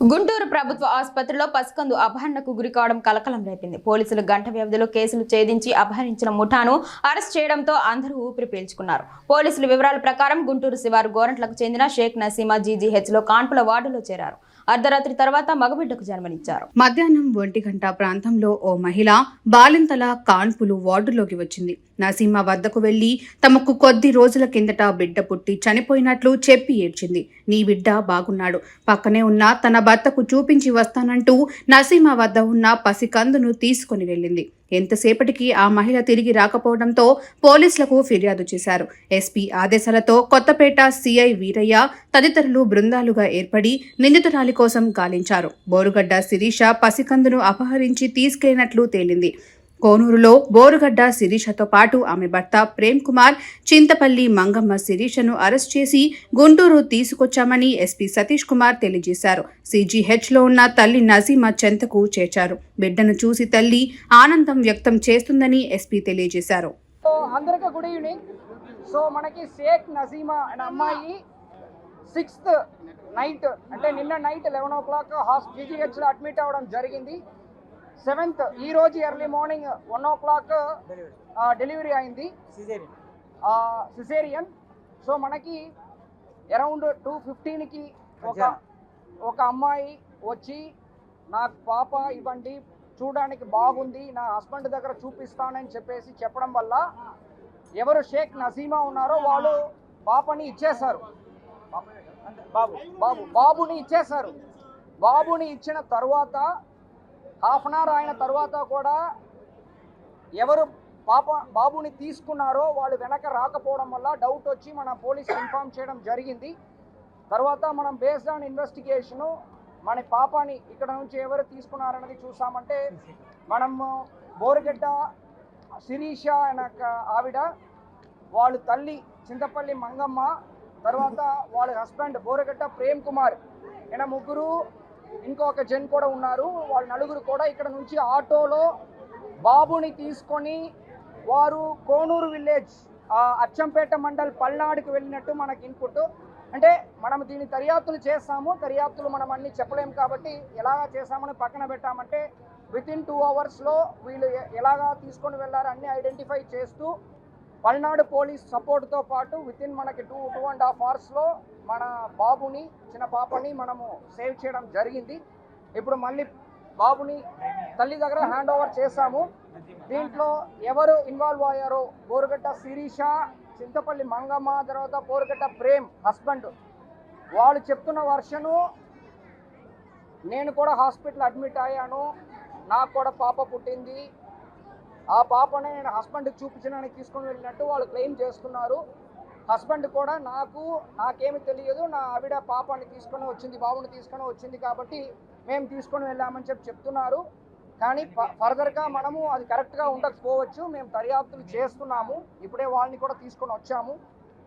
గుంటూరు ప్రభుత్వ ఆసుపత్రిలో పసికందు అపహరణకు గురి కావడం కలకలం రేపింది. పోలీసులు గంట వ్యవధిలో కేసులు ఛేదించి అపహరించిన ముఠాను అరెస్ట్ చేయడంతో అందరూ ఊపిరి పీల్చుకున్నారు. పోలీసుల వివరాల ప్రకారం గుంటూరు శివారు గోరంట్లకు చెందిన షేక్ నసీమా జీజీహెచ్లో కాన్పుల వార్డులో చేరారు. అర్ధరాత్రి తర్వాత మగబిడ్డకు జన్మనిచ్చారు. మధ్యాహ్నం ఒంటి గంట ప్రాంతంలో ఓ మహిళ బాలింతల కాన్పులు వార్డులోకి వచ్చింది. నసీమా వద్దకు వెళ్ళి తమకు కొద్ది రోజుల కిందట బిడ్డ పుట్టి చనిపోయినట్లు చెప్పి ఏడ్చింది. నీ బిడ్డ బాగున్నాడు. పక్కనే ఉన్న తన భర్తకు చూపించి వస్తానంటూ నసీమ వద్ద ఉన్న పసికందును తీసుకుని వెళ్ళింది. ఎంతసేపటికి ఆ మహిళ తిరిగి రాకపోవడంతో పోలీసులకు ఫిర్యాదు చేశారు. ఎస్పీ ఆదేశాలతో కొత్తపేట సిఐ వీరయ్య తదితరులు బృందాలుగా ఏర్పడి నిందితురాలి కోసం గాలించారు. బోరుగడ్డ శిరీష పసికందును అపహరించి తీసుకెళ్ళినట్లు తేలింది. కోనూరులో బోరుగడ్డ శిరీషతో పాటు ఆమె భర్త ప్రేమ్ కుమార్ చింతపల్లి మంగమ్మ శిరీషను అరెస్ట్ చేసి గుంటూరు తీసుకొచ్చామని ఎస్పీ సతీష్ కుమార్ తెలియజేశారు. సిజీహెచ్లో ఉన్న తల్లి నజీమా చెంతకు చేర్చారు. బిడ్డను చూసి తల్లి ఆనందం వ్యక్తం చేస్తుందని ఎస్పీ తెలియజేశారు. సో అందరికీ గుడ్ ఈవినింగ్. సో మనకి షేక్ నజీమా అనే అమ్మాయి సిక్స్త్ నైట్ అంటే నిన్న night eleven o'clock has జీజీహెచ్లో అడ్మిట్ అవ్వడం జరిగింది. సెవెంత్ ఈ రోజు early morning one o'clock delivery అయింది. సిసేరియన్ సో మనకి అరౌండ్ టూ ఫిఫ్టీన్కి ఒక ఒక అమ్మాయి వచ్చి నాకు పాప ఇవ్వండి చూడడానికి బాగుంది నా హస్బెండ్ దగ్గర చూపిస్తానని చెప్పేసి చెప్పడం వల్ల ఎవరు షేక్ నసీమా ఉన్నారో వాళ్ళు పాపని ఇచ్చేశారు. బాబు. బాబు బాబుని ఇచ్చేశారు. బాబుని ఇచ్చిన తర్వాత హాఫ్ అన్ అవర్ ఆయన తర్వాత కూడా ఎవరు పాప బాబుని తీసుకున్నారో వాళ్ళు వెనక రాకపోవడం వల్ల డౌట్ వచ్చి మన పోలీస్ ఇన్ఫార్మ్ చేయడం జరిగింది. తర్వాత మనం బేస్డ్ ఆన్ ఇన్వెస్టిగేషను మన పాపాని ఇక్కడ నుంచి ఎవరు తీసుకున్నారన్నది చూసామంటే మనము బోరుగడ్డ శిరీష అనే ఆవిడ వాళ్ళ తల్లి చింతపల్లి మంగమ్మ తర్వాత వాళ్ళ హస్బెండ్ బోరగడ్డ ప్రేమ్ కుమార్. ఈయన ముగ్గురు ఇంకొక జన్ కూడా ఉన్నారు. వాళ్ళ నలుగురు కూడా ఇక్కడ నుంచి ఆటోలో బాబుని తీసుకొని వారు కోనూరు విలేజ్ అచ్చంపేట మండల్ పల్నాడుకు వెళ్ళినట్టు మనకి ఇన్పుట్. అంటే మనం దీని దర్యాప్తులు చేస్తాము. దర్యాప్తులు మనం అన్ని చెప్పలేము కాబట్టి ఎలాగా చేస్తామని పక్కన పెట్టామంటే విత్ ఇన్ టూ అవర్స్లో వీళ్ళు ఎలాగా తీసుకొని వెళ్ళారు అన్ని ఐడెంటిఫై చేస్తూ పల్నాడు పోలీస్ సపోర్ట్తో పాటు వితిన్ మనకి టూ టూ అండ్ హాఫ్ అవర్స్లో మన బాబుని చిన్న పాపని మనము సేవ్ చేయడం జరిగింది. ఇప్పుడు మళ్ళీ బాబుని తల్లి దగ్గర హ్యాండ్ ఓవర్ చేశాము. దీంట్లో ఎవరు ఇన్వాల్వ్ అయ్యారో బోరుగడ్డ శిరీష చింతపల్లి మంగమ్మ తర్వాత బోరుగడ్డ ప్రేమ్ హస్బెండ్. వాళ్ళు చెప్తున్న వర్షను నేను కూడా హాస్పిటల్ అడ్మిట్ అయ్యాను. నాకు కూడా పాప పుట్టింది. ఆ పాపని నేను హస్బెండ్కి చూపించడానికి తీసుకొని వెళ్ళినట్టు వాళ్ళు క్లెయిమ్ చేస్తున్నారు హస్బెండ్ కూడా నాకు నాకేమి తెలియదు. నా ఆవిడ పాపని తీసుకొని వచ్చింది బాబుని తీసుకొని వచ్చింది కాబట్టి మేము తీసుకొని వెళ్ళామని చెప్పి చెప్తున్నారు. కానీ ఫ- ఫర్దర్గా మనము అది కరెక్ట్గా ఉండకపోవచ్చు. మేము దర్యాప్తులు చేస్తున్నాము. ఇప్పుడే వాళ్ళని కూడా తీసుకొని వచ్చాము.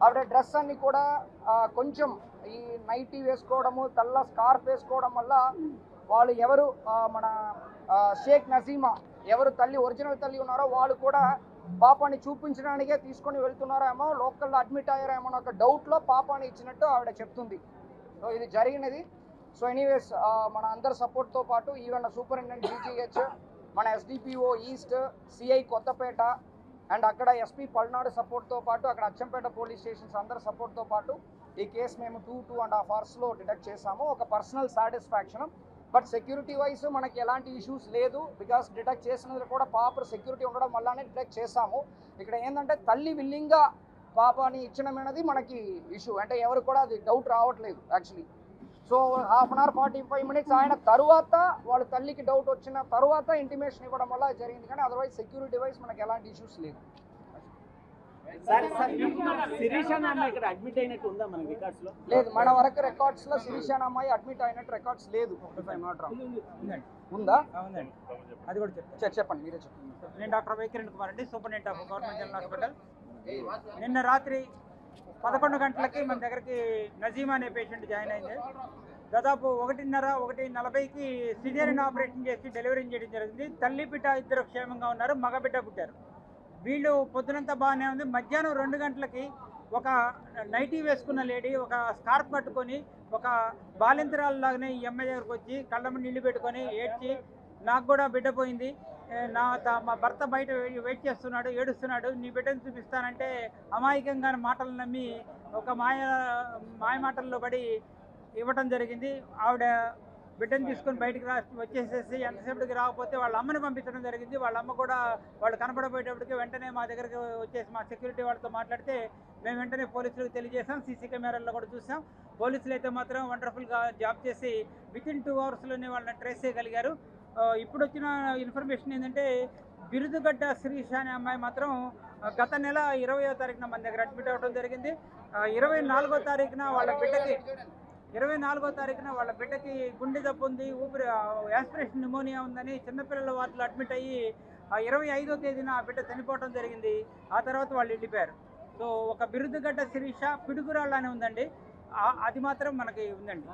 ఆవిడ డ్రెస్ అన్ని కూడా కొంచెం ఈ నైటీ వేసుకోవడము తెల్ల స్కార్ఫ్ వేసుకోవడం వల్ల వాళ్ళు ఎవరు మన షేక్ నజీమా ఎవరు తల్లి ఒరిజినల్ తల్లి ఉన్నారో వాళ్ళు కూడా పాపాని చూపించడానికే తీసుకొని వెళ్తున్నారేమో లోకల్లో అడ్మిట్ అయ్యారేమో అన్న ఒక డౌట్లో పాపాన్ని ఇచ్చినట్టు ఆవిడ చెప్తుంది. సో ఇది జరిగినది. సో ఎనీవేస్ మన అందరి సపోర్ట్తో పాటు ఈవెన్ సూపరింటెండెంట్ జీజీహెచ్ మన SDPO East CI Kothapet and అక్కడ ఎస్పీ పల్నాడు సపోర్ట్తో పాటు అక్కడ అచ్చంపేట పోలీస్ స్టేషన్స్ అందరి సపోర్ట్తో పాటు ఈ కేసు మేము టూ టూ అండ్ హాఫ్ అవర్స్లో డిటెక్ట్ చేసాము. ఒక personal satisfaction but security wise మనకి ఎలాంటి ఇష్యూస్ లేదు బికాస్ డిటెక్ట్ చేసినది కూడా ప్రాపర్ సెక్యూరిటీ ఉండడం వల్లనే డిటెక్ట్ చేసాము ఇక్కడ ఏంటంటే తల్లి విల్లింగ్గా పాపని ఇచ్చినమైనది మనకి ఇష్యూ అంటే ఎవరు కూడా అది డౌట్ రావట్లేదు actually so half an hour forty five minutes ఆయన తరువాత వాళ్ళ తల్లికి డౌట్ వచ్చిన తరువాత ఇంటిమేషన్ ఇవ్వడం వల్ల జరిగింది. కానీ అదర్వైజ్ సెక్యూరిటీ వైజ్ మనకి ఎలాంటి ఇష్యూస్ లేదు సార్ సార్ శిరీష నాన్న ఇక్కడ అడ్మిట్ అయినట్టు ఉందా మన రికార్డ్స్లో? లేదు మన వరకు రికార్డ్స్లో శిరీషాన్ అమ్మాయి అడ్మిట్ అయినట్టు రికార్డ్స్ లేదు. ఉందా? ఉందండి అది కూడా చెప్తాను చెప్పండి మీరే చెప్పండి. నేను డాక్టర్ వై కిరణ్ కుమార్ అండి superintendent of government general hospital. నిన్న రాత్రి పదకొండు గంటలకి మన దగ్గరికి నజీమా అనే పేషెంట్ జాయిన్ అయింది. దాదాపు ఒకటిన్నర ఒకటి నలభైకి సిజేరియన్ ఆపరేషన్ చేసి డెలివరీ చేయడం జరిగింది. తల్లి బిడ్డ ఇద్దరు క్షేమంగా ఉన్నారు మగ బిడ్డ పుట్టారు. వీళ్ళు పొద్దునంతా బాగానే ఉంది. మధ్యాహ్నం రెండు గంటలకి ఒక నైటీ వేసుకున్న లేడీ ఒక స్కార్ఫ్ కట్టుకొని ఒక బాలింతరాలలాగానే ఈ అమ్మాయి దగ్గరకు వచ్చి కళ్ళమ్మ నీళ్ళు పెట్టుకొని ఏడ్చి నాకు కూడా బిడ్డ పోయింది. నా త- మా భర్త బయట వెయిట్ చేస్తున్నాడు ఏడుస్తున్నాడు. నీ బిడ్డను చూపిస్తానంటే అమాయకంగా మాటలు నమ్మి ఒక మాయ మాయ మాటల్లో పడి ఇవ్వటం జరిగింది. ఆవిడ బిడ్డను తీసుకొని బయటికి రా వచ్చేసేసి ఎంతసేపటికి రాకపోతే వాళ్ళ అమ్మని పంపించడం జరిగింది. వాళ్ళ అమ్మ కూడా వాళ్ళు కనపడబోయేటప్పటికి వెంటనే మా దగ్గరికి వచ్చేసి మా సెక్యూరిటీ వాళ్ళతో మాట్లాడితే మేము వెంటనే పోలీసులకు తెలియజేసాం సీసీ కెమెరాల్లో కూడా చూసాం. పోలీసులు అయితే మాత్రం వండర్ఫుల్గా జాబ్ చేసి విత్ ఇన్ టూ అవర్స్లోనే వాళ్ళని ట్రేస్ చేయగలిగారు. ఇప్పుడు వచ్చిన ఇన్ఫర్మేషన్ ఏంటంటే బిరుదుగడ్డ శిరీష అనే అమ్మాయి మాత్రం గత నెల ఇరవయో తారీఖున మన దగ్గర అడ్మిట్ అవ్వడం జరిగింది. ఇరవై నాలుగో తారీఖున వాళ్ళ బిడ్డకి ఇరవై నాలుగో తారీఖున వాళ్ళ బిడ్డకి గుండె జబ్బు ఉంది ఊపిరి యాస్పిరేషన్ న్యూమోనియా ఉందని చిన్నపిల్లల వార్డులో అడ్మిట్ అయ్యి ఆ ఇరవై ఐదో తేదీన ఆ బిడ్డ చనిపోవడం జరిగింది. ఆ తర్వాత వాళ్ళు వెళ్ళిపోయారు. సో ఒక బిరుదుగడ్డ శిరీష పిడుగురాళ్ళు అని ఉందండి అది మాత్రం మనకి ఉందండి.